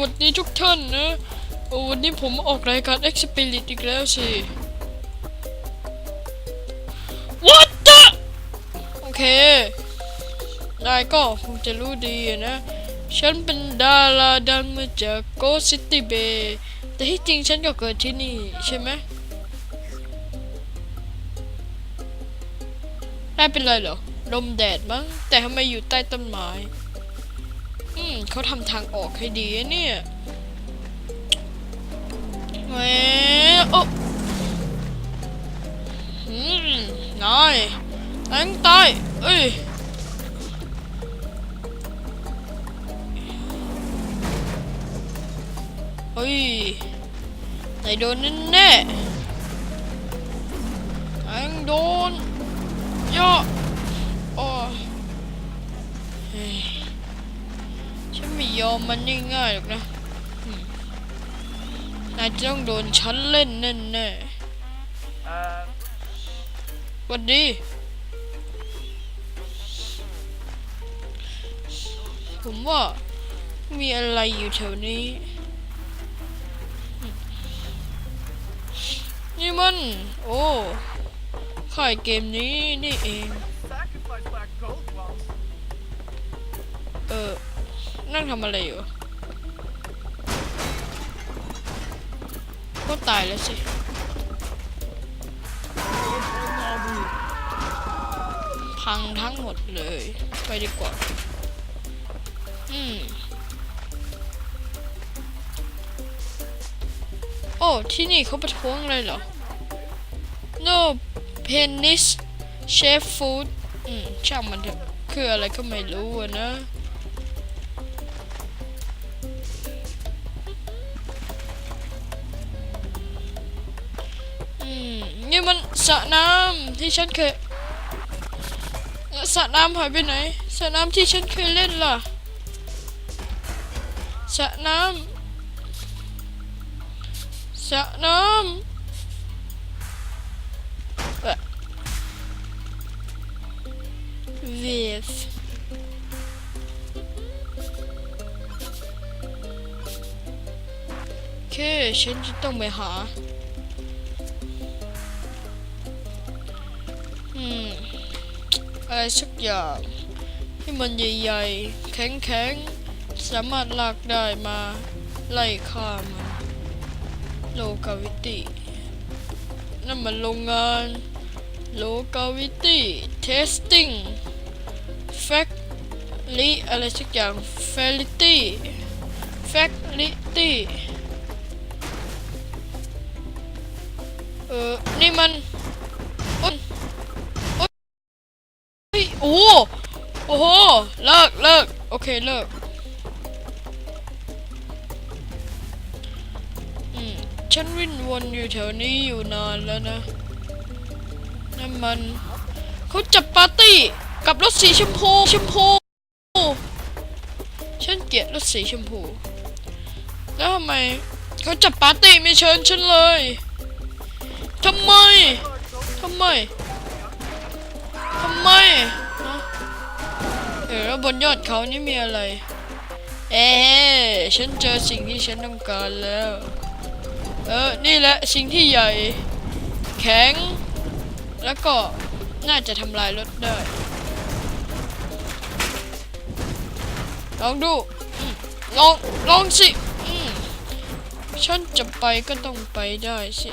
วัสดีทุกท่านนะ วันนี้ผมออกรายการ X Spirit อีกแล้วสิ What the โอเค นายก็คงจะรู้ดีนะ ฉันเป็นดาราดังมาจาก Ghost City Bay แต่ที่จริงฉันก็เกิดที่นี่ใช่ไหมนายเป็นไรเหรอ ลมแดดมั้ง แต่ทำไมอยู่ใต้ต้นไม้ เขาทำทางออกให้ดีเนี่ยแหมโอ้อืมนายนายต้องตายเอ้ยเฮ้ยนายโดนแน่ๆนายต้องโดนย่อโอ้เฮ้ย ฉันไม่ยอมมันง่ายๆหรอกนะอืมนายจะต้องโดนฉันเล่นแน่ๆหวันดี ผมว่ามีอะไรอยู่แถวนี้ นี่มัน โอ้ค่ายเกมนี้นี่เอง Sacrifice my gold ones. เออ นั่งทำอะไรอยู่ก็ตายแล้วสิพังทั้งหมดเลย ไปดีกว่า อืม โอ้ ที่นี่เขาประท้วงอะไรเหรอ no penis chef food อืม ช่างมันเถอะคืออะไรก็ไม่รู้นะ มนี่มันสระน้ำที่ฉันเคยสระน้ำหายไปไหนสระน้ำที่ฉันเคยเล่นล่ะสระน้ำสระน้ำเอ่อ with โอเคฉันจะต้องไปหา อะไรสักอย่างที่มันใหญ่ๆ แข็งๆ สามารถลากได้มาไล่ฆ่ามันโลกาวิตี้นั่นมันโรงงานโลกาวิตี้เทสติ้งแฟคลิอะไรสักอย่างเฟลิตี้แฟคลิตี้เออนี่มัน โอ้โห โอ้โห เลิกเลิกโอเค เลิกอืมฉันวิ่งวนอยู่แถวนี้อยู่นานแล้วนะ นั่นมัน เขาจับปาร์ตี้กับรถสีชมพูชมพู ฉันเกลียดรถสีชมพู แล้วทำไมเขาจับปาร์ตี้ไม่เชิญฉันเลยทำไมทำไมทำไม ออแล้วบนยอดเขานี่มีอะไร เอ๊ะฉันเจอสิ่งที่ฉันต้องการแล้ว เออ นี่แหละสิ่งที่ใหญ่ แข็ง แล้วก็น่าจะทำลายรถได้ ลองดู ลอง ลองสิ ฉันจะไปก็ต้องไปได้สิ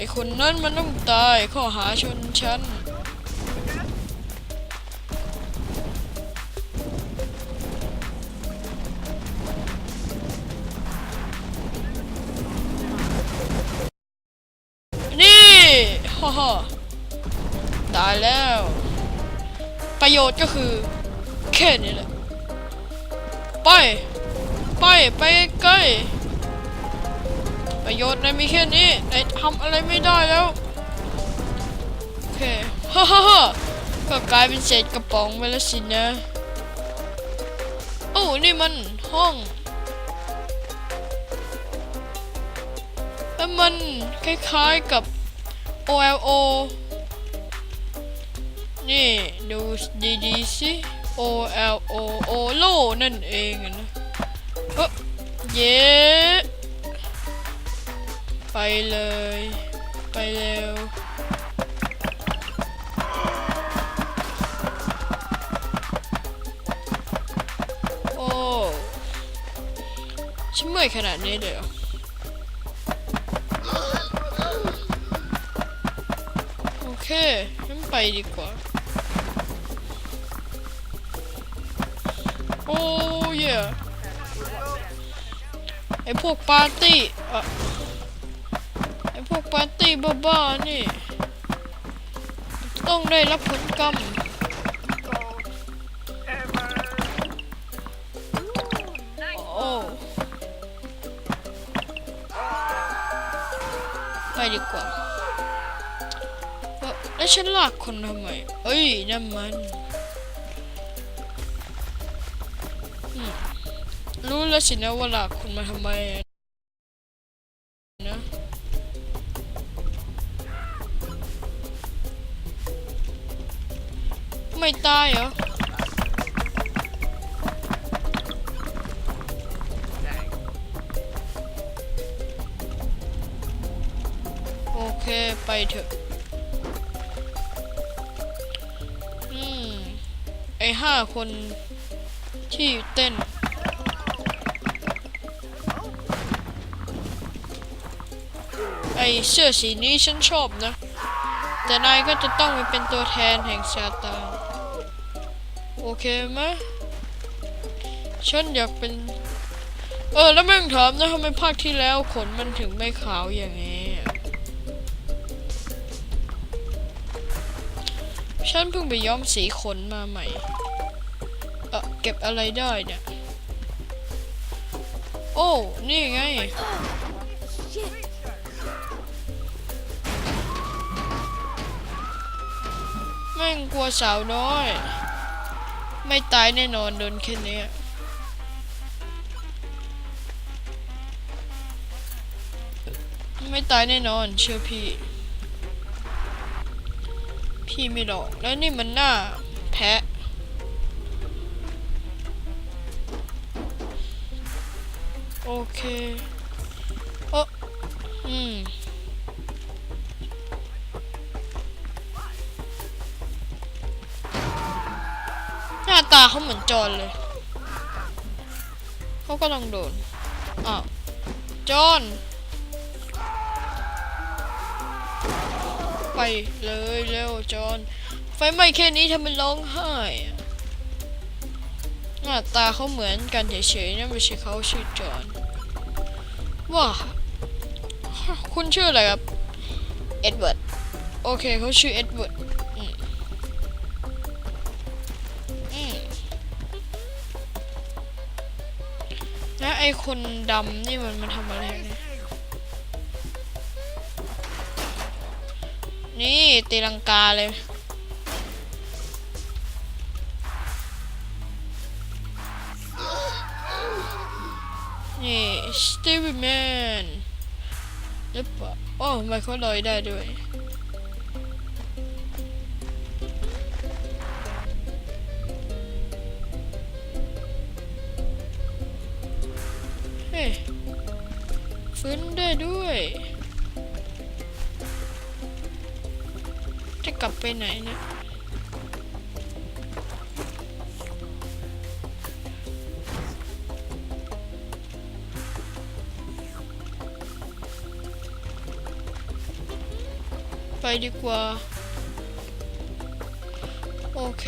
อคนนั้นมันต้องตายข้อหาชนฉันนี่ฮ่าฮ่าตายแล้ว ประโยชน์ก็คือ แค่นี้แหละ ไป ไป ไปใกล้ ประโยชน์ในมีแค่นี้นายทำอะไรไม่ได้แล้ว โอเค ฮ่าฮ่าฮ่าก็กลายเป็นเศษกระป๋องไปแล้วสินะโอ้นี่มันห้องแล้วมันคล้ายๆกับ OLO นี่ดูดีๆสิ O L O O โลนั่นเองนะเอ้อเย้ ไปเลย ไปเร็ว โอ้ฉันเมื่อยขนาดนี้เลยเหรอโอเคงั้นไปดีกว่า โอ้ยไอพวกปาร์ตี้อะ บ้าๆนี่ ต้องได้รับผลกรรมโอ้ไปดีกว่าแล้วฉันลากคนทำไม เอ้ยนั่นมันรู้แล้วสินะว่าลากคนมาทำไม ไม่ตายเหรอโอเคไปเถอะอืมไอห้าคนที่เต้นไอเสื้อสีนี้ฉันชอบนะ แต่นายก็จะต้องไปเป็นตัวแทนแห่งซาตา โอเคไหมฉันอยากเป็น เออ แล้วแม่งถามนะทำไมภาคที่แล้วขนมันถึงไม่ขาวอย่างนี้ฉันเพิ่งไปย้อมสีขนมาใหม่ เออเก็บอะไรได้เนี่ย โอ้ นี่ไง แม่งกลัวสาวน้อย ไม่ตายแน่นอนโดนแค่นี้ไม่ตายแน่นอนเชื่อพี่ พี่ไม่หลอกแล้วนี่มันหน้าแพะโอเคโอ้อืม ตาเขาเหมือนจอนเลย เขาก็ต้องโดน อ้าว จอน ไปเลยเร็วจอน ไฟไหม้แค่นี้ทำเป็นร้องไห้หน้าตาเขาเหมือนกันเฉยๆนะไม่ใช่เขาชื่อจอนว้าคุณชื่ออะไรครับ เอ็ดเวิร์ด โอเคเขาชื่อเอ็ดเวิร์ด ไอคนดำนี่มันมาทำอะไรเนี่ยนี่ตีลังกาเลย นี่สตีวแมนหรือเปล่าโอ้ไม่เขาลอยได้ด้วย้ยฟื้นได้ด้วยจะกลับไปไหนเนี่ยไปดีกว่า โอเค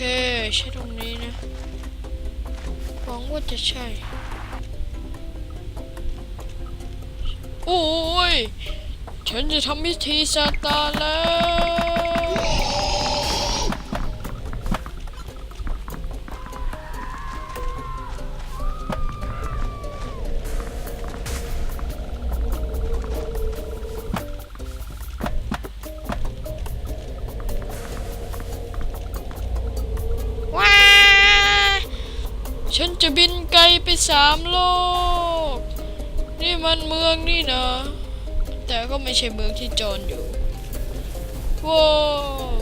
ใช่ตรงนี้นะหวังว่าจะใช่ โอ้ย ฉันจะทำพิธีซาตานแล้ว ว้า ฉันจะบินไกลไปสามโลก มันเมืองนี่นะ แต่ก็ไม่ใช่เมืองที่จอนอยู่ว้าว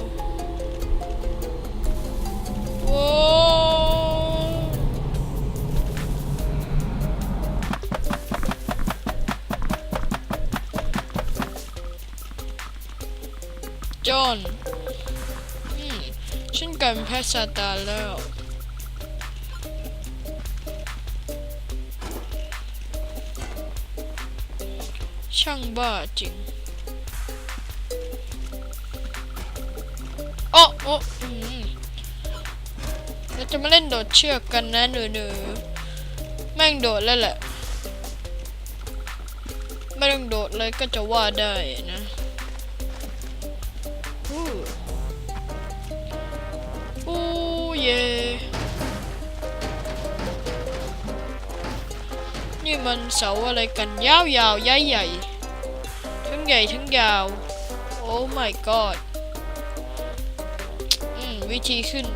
จอนฉันกลายเป็นแพทย์ซาตานแล้ว ช่างบ้าจริง โอ้โอ้อืมเราจะมาเล่นโดดเชือกกันนะหนูหนูแม่งโดดแล้วแหละ ไม่ต้องโดดเลยก็จะว่าได้นะอู้อู้เย่นี่มันเสาอะไรกันยาวๆใหญ่ๆ ใหญ่ทั้งยาว โอ้ my god อืม วิธีขึ้น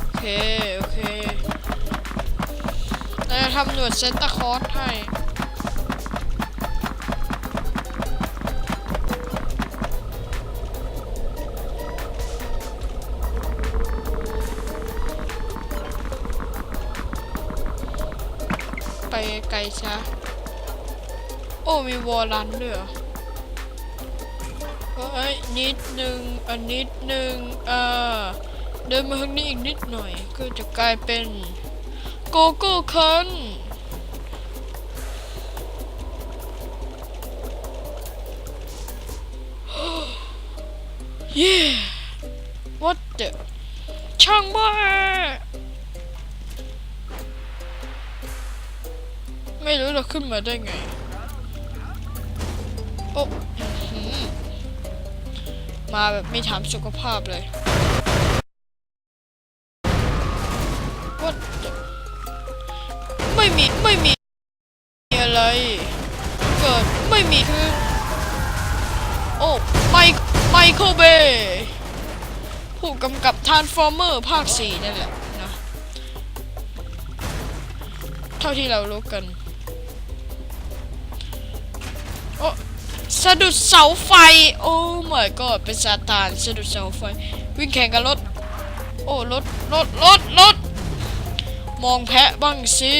โอเค โอเคเราจะทำหนวดเซนตาคอร์สให้ ไกลซะโอ้มีวอลลันด้วยเหรอเอ้ยนิดนึงอันนิดนึงอ่าเดินมาทางนี้อีกนิดหน่อย ก็จะกลายเป็นโกโก้คันเย้ what the ช่างบ้า ไม่รู้เราขึ้นมาได้ไง โอ้มาแบบไม่ถามสุขภาพเลย What the ไม่มี ไม่มีอะไร เกิดไม่มีคือโอ้ไมไมเคิลเบย์ผู้กำกับทานฟอร์เมอร์ภาค 4 นั่นแหละนะ เท่าที่เรารู้กัน โอ้สะดุดเสาไฟ โอ้ my god เป็นซาตานสะดุดเสาไฟ วิ่งแข่งกับรถ โอ้รถรถรถรถมองแพะบ้างสิ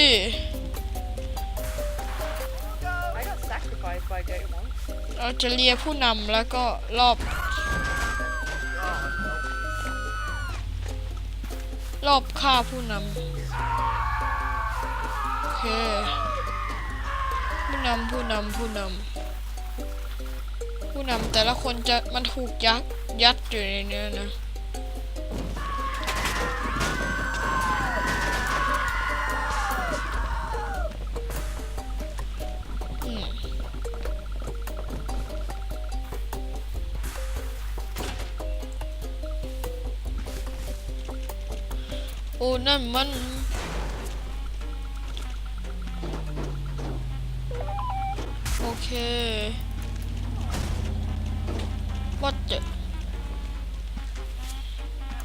I got sacrificed by Goat once. เราจะเลียผู้นำแล้วก็รอบ รอบฆ่าผู้นำโอเค ผู้นำผู้นำผู้นำ ผู้นำแต่ละคนจะมันถูกยัดยัดอยู่ในเนี้ยนะอืมโอ้นั่นมัน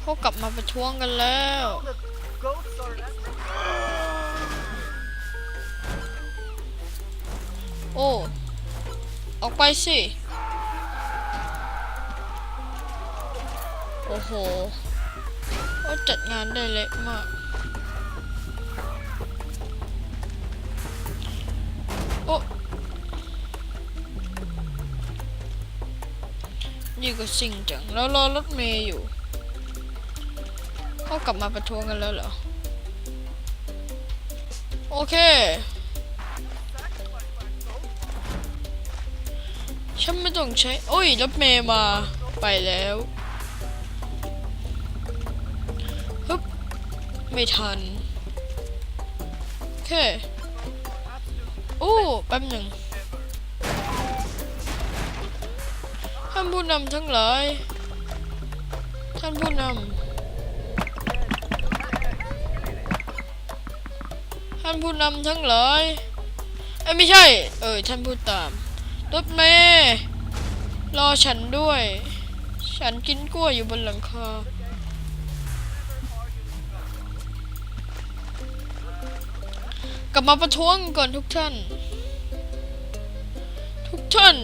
เขากลับมาประท้วงกันแล้ว โอ้ ออกไปสิ โอ้โหโอ้จัดงานได้เละมาก โอ้นี่ก็สิ่งจัง แล้วรอรถเมย์อยู่ เขากลับมาประท้วงกันแล้วเหรอ โอเค ฉันไม่ต้องใช้ โอ้ยรถเมย์มาไปแล้วฮึบไม่ทัน โอเคโอ้แป๊บหนึ่งท่านผู้นำทั้งหลายท่านผู้นำ ท่านผู้นำทั้งหลายเอ้ไม่ใช่ เออท่านผู้ตามรถเมย์รอฉันด้วย ฉันกินกล้วยอยู่บนหลังคากลับมาประท้วงก่อนทุกท่าน ทุกท่าน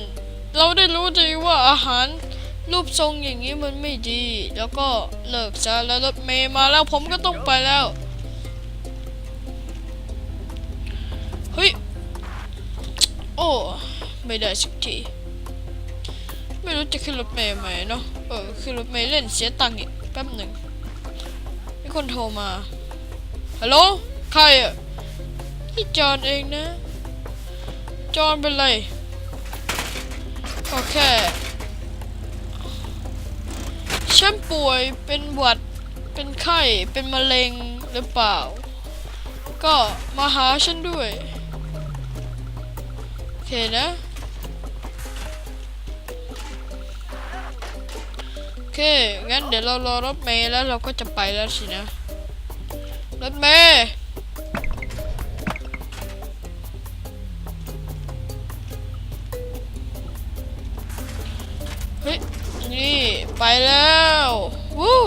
เราได้รู้ดีว่าอาหารรูปทรงอย่างนี้มันไม่ดี แล้วก็เลิกซะแล้วรถเมย์มาแล้วผมก็ต้องไปแล้ว เฮ้ย โอ้ ไม่ได้สักที ไม่รู้จะขึ้นรถเมล์ไหมเนาะ เออ ขึ้นรถเมล์เล่นเสียตังค์อีกแป๊บหนึ่งมีคนโทรมา ฮัลโหล ใครอะพี่จอนเองนะ จอนเป็นไรโอเค ฉันป่วยเป็นหวัด เป็นไข้ เป็นมะเร็งหรือเปล่า ก็มาหาฉันด้วย โอเคนะโอเค งั้นเดี๋ยวเรารอรถเมล์แล้วเราก็จะไปแล้วสินะ รถเมล์เฮ้ย นี่ ไปแล้ว วู้